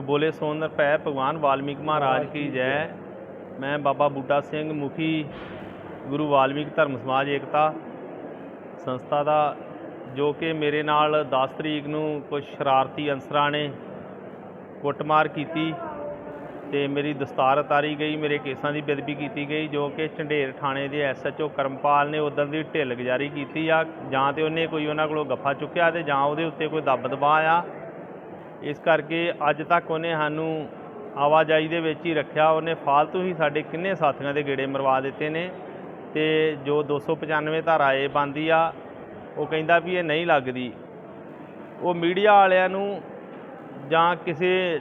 ਬੋਲੇ ਸੋਨ ਪੈ ਭਗਵਾਨ ਵਾਲਮੀਕ ਮਹਾਰਾਜ ਕੀ ਜੈ। ਮੈਂ ਬਾਬਾ ਬੁੱਢਾ ਸਿੰਘ ਮੁਖੀ ਗੁਰੂ ਵਾਲਮੀਕ ਧਰਮ ਸਮਾਜ ਏਕਤਾ ਸੰਸਥਾ ਦਾ, ਜੋ ਕਿ ਮੇਰੇ ਨਾਲ 10 ਤਰੀਕ ਨੂੰ ਕੁਝ ਸ਼ਰਾਰਤੀ ਅਨਸਰਾਂ ਨੇ ਕੁੱਟਮਾਰ ਕੀਤੀ ਤੇ ਮੇਰੀ ਦਸਤਾਰ ਉਤਾਰੀ ਗਈ, ਮੇਰੇ ਕੇਸਾਂ ਦੀ ਬੇਦਬੀ ਕੀਤੀ ਗਈ, ਜੋ ਕਿ ਝੰਡੇਰ ਥਾਣੇ ਦੇ ਐਸਐਚਓ ਕਰਮਪਾਲ ਨੇ ਉਦੋਂ ਦੀ ਢਿੱਲ ਗੁਜ਼ਾਰੀ ਕੀਤੀ ਆ। ਜਾਂ ਤੇ ਉਹਨੇ ਕੋਈ ਉਹਨਾਂ ਕੋਲੋਂ ਗੱਫਾ ਚੁੱਕਿਆ ਤੇ ਜਾਂ ਉਹਦੇ ਉੱਤੇ ਕੋਈ ਦੱਬ ਦਬਾਅ ਆ ਇਸ ਕਰਕੇ ਅੱਜ ਤੱਕ ਉਹਨੇ ਸਾਨੂੰ ਆਵਾਜਾਈ ਦੇ ਵਿੱਚ ਹੀ ਰੱਖਿਆ। ਉਹਨੇ ਫਾਲਤੂ ਹੀ ਸਾਡੇ ਕਿੰਨੇ ਸਾਥੀਆਂ ਦੇ ਗੇੜੇ ਮਰਵਾ ਦਿੱਤੇ ਨੇ। ਤੇ ਜੋ 295 ਧਾਰਾ ਏ ਬੰਦੀ ਆ, ਉਹ ਕਹਿੰਦਾ ਵੀ ਇਹ ਨਹੀਂ ਲੱਗਦੀ। ਉਹ ਮੀਡੀਆ ਵਾਲਿਆਂ ਨੂੰ ਜਾਂ ਕਿਸੇ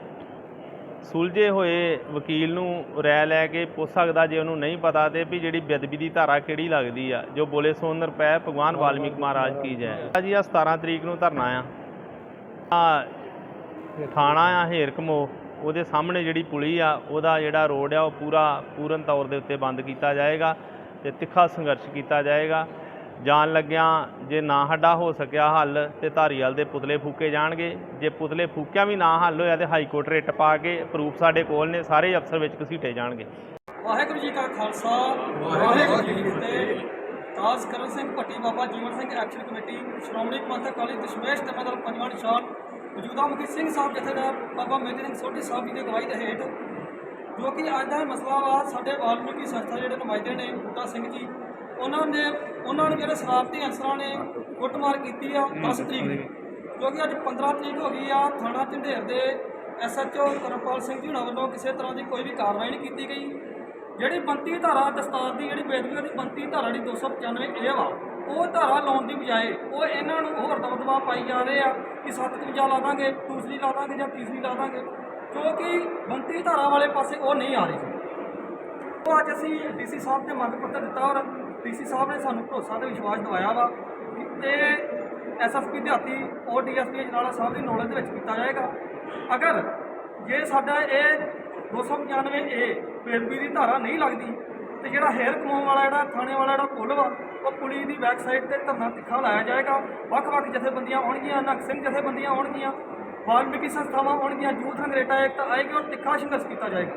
ਸੁਲਝੇ ਹੋਏ ਵਕੀਲ ਨੂੰ ਰਾਇ ਲੈ ਕੇ ਪੁੱਛ ਸਕਦਾ ਜੇ ਉਹਨੂੰ ਨਹੀਂ ਪਤਾ ਤੇ ਵੀ ਜਿਹੜੀ ਬੇਅਦਬੀ ਦੀ ਧਾਰਾ ਕਿਹੜੀ ਲੱਗਦੀ ਆ। ਜੋ ਬੋਲੇ ਸੋਨ ਰੁਪਏ ਭਗਵਾਨ ਵਾਲਮੀਕ ਮਹਾਰਾਜ ਕੀ ਜੈ। ਜੀ ਆ 17 ਤਰੀਕ ਨੂੰ ਧਰਨਾ ਆ। ਥਾਣਾ ਆ ਹੇਰਕਮੋ ਉਹਦੇ ਸਾਹਮਣੇ ਜਿਹੜੀ ਪੁਲੀ ਆ ਉਹਦਾ ਜਿਹੜਾ ਰੋਡ ਆ ਉਹ ਪੂਰਾ ਪੂਰਨ ਤੌਰ ਦੇ ਉੱਤੇ ਬੰਦ ਕੀਤਾ ਜਾਏਗਾ ਤੇ ਤਿੱਖਾ ਸੰਘਰਸ਼ ਕੀਤਾ ਜਾਏਗਾ। ਜਾਣ ਲੱਗਿਆਂ ਜੇ ਨਾ ਹੱਡਾ ਹੋ ਸਕਿਆ ਹੱਲ ਤੇ ਧਾਰੀਵਾਲ ਦੇ ਪੁਤਲੇ ਫੂਕੇ ਜਾਣਗੇ। ਜੇ ਪੁਤਲੇ ਫੂਕਿਆ ਵੀ ਨਾ ਹੱਲ ਹੋਇਆ ਤੇ ਹਾਈ ਕੋਰਟ ਰਿਟ ਪਾ ਕੇ ਪ੍ਰੂਫ ਸਾਡੇ ਕੋਲ ਨੇ ਸਾਰੇ ਅਫਸਰ ਵਿੱਚ ਘਸੀਟੇ ਜਾਣਗੇ। ਵਾਹਿਗੁਰੂ ਜੀ ਕਾ ਖਾਲਸਾ ਵਾਹਿਗੁਰੂ ਜੀ ਕੀ ਫਤਿਹ। ਤਾਜ ਕਰਨ ਸਿੰਘ ਭੱਟੀ ਬਾਬਾ ਜੀਵਨ ਸਿੰਘ ਐਕਸ਼ਨ ਕਮੇਟੀ ਸ਼੍ਰੋਮਣੀ ਪੰਥਕ ਅਕਾਲੀ ਦਸ਼ਮੇਸ਼ ਤੇ ਮਦਲ ਪੰਜਵਾਂ ਨਿਸ਼ਾਨ ਮੌਜੂਦਾ ਮੁਖੀ ਸਿੰਘ ਸਾਹਿਬ ਜਥੇਦਾਰ ਬਾਬਾ ਮੇਜਰ ਸਿੰਘ ਸੋਢੀ ਸਾਹਿਬ ਜੀ ਦੀ ਅਗਵਾਈ ਦੇ ਹੇਠ, ਜੋ ਕਿ ਅੱਜ ਦਾ ਮਸਲਾ ਵਾ ਸਾਡੇ ਵਾਲਮੀਕੀ ਸੰਸਥਾ ਜਿਹੜੇ ਨੁਮਾਇੰਦੇ ਨੇ ਬੂਟਾ ਸਿੰਘ ਜੀ, ਉਹਨਾਂ ਨੇ, ਉਹਨਾਂ ਨੂੰ ਜਿਹੜੇ ਸ਼ਰਾਰਤੀ ਅਨਸਰਾਂ ਨੇ ਕੁੱਟਮਾਰ ਕੀਤੀ ਆ 10 ਤਰੀਕ ਨੂੰ ਜੋ ਕਿ ਅੱਜ 15 ਤਰੀਕ ਹੋ ਗਈ ਆ, ਥਾਣਾ ਝੰਡੇਰ ਦੇ ਐਸਐਚਓ ਕਰਮਪਾਲ ਸਿੰਘ ਜੀ ਹੁਣਾਂ ਵੱਲੋਂ ਕਿਸੇ ਤਰ੍ਹਾਂ ਦੀ ਕੋਈ ਵੀ ਕਾਰਵਾਈ ਨਹੀਂ ਕੀਤੀ ਗਈ। ਜਿਹੜੀ ਬੰਤੀ ਧਾਰਾ ਦਸਤਾਰ ਦੀ, ਜਿਹੜੀ ਬੇਦਬੀ ਉਹਦੀ ਬੰਤੀ ਧਾਰਾ ਦੀ 295 ਇਹ ਵਾ ਉਹ ਧਾਰਾ ਲਾਉਣ ਦੀ ਬਜਾਏ ਉਹ ਇਹਨਾਂ ਨੂੰ ਹੋਰ ਦਬਦਬਾ ਪਾਈ ਜਾ ਰਹੇ ਆ ਕਿ 751 ਲਾ ਦਾਂਗੇ, ਦੂਸਰੀ ਲਾ ਦਾਂਗੇ ਜਾਂ ਤੀਸਰੀ ਲਾ ਦਾਂਗੇ। ਕਿਉਂਕਿ ਬੰਤੀ ਧਾਰਾ ਵਾਲੇ ਪਾਸੇ ਉਹ ਨਹੀਂ ਆ ਰਹੀ। ਉਹ ਅੱਜ ਅਸੀਂ ਡੀਸੀ ਸਾਹਿਬ ਤੇ ਮੰਗ ਪੱਤਰ ਦਿੱਤਾ ਔਰ ਡੀਸੀ ਸਾਹਿਬ ਨੇ ਸਾਨੂੰ ਭਰੋਸਾ ਤੇ ਵਿਸ਼ਵਾਸ ਦਿਵਾਇਆ ਵਾ ਕਿ ਇਹ ਐਸਐਸਪੀ ਦਿਹਾਤੀ ਔਰ ਡੀਐਸਪੀ ਅਜਨਾਲਾ ਸਾਹਿਬ ਦੀ ਨੌਲੇਜ ਦੇ ਵਿੱਚ ਕੀਤਾ ਜਾਏਗਾ। ਅਗਰ ਜੇ ਸਾਡਾ ਇਹ 295 ਏ ਬੇਦਬੀ ਦੀ ਧਾਰਾ ਨਹੀਂ ਲੱਗਦੀ ਤੇ ਜਿਹੜਾ ਹੇਰ ਕਮਾਉਣ ਵਾਲਾ ਜਿਹੜਾ ਥਾਣੇ ਵਾਲਾ ਜਿਹੜਾ ਪੁੱਲ ਵਾ, ਉਹ ਪੁਲੀ ਦੀ ਬੈਕ ਤੇ ਧਰਨਾ ਤਿੱਖਾ ਲਾਇਆ ਜਾਏਗਾ। ਵੱਖ-ਵੱਖ ਜਥੇਬੰਦੀਆਂ ਆਉਣਗੀਆਂ ਨਗ ਸਿੰਘ ਜਥੇਬੰਦੀਆਂ ਆਉਣਗੀਆਂ, ਵਾਲਮੀਕੀ ਸੰਸਥਾਵਾਂ ਆਉਣਗੀਆਂ ਯੂਥ ਹੰਗਰੇਟਾ ਇੱਕ ਆਏਗੀ ਔਰ ਤਿੱਖਾ ਸੰਘਰਸ਼ ਕੀਤਾ ਜਾਏਗਾ।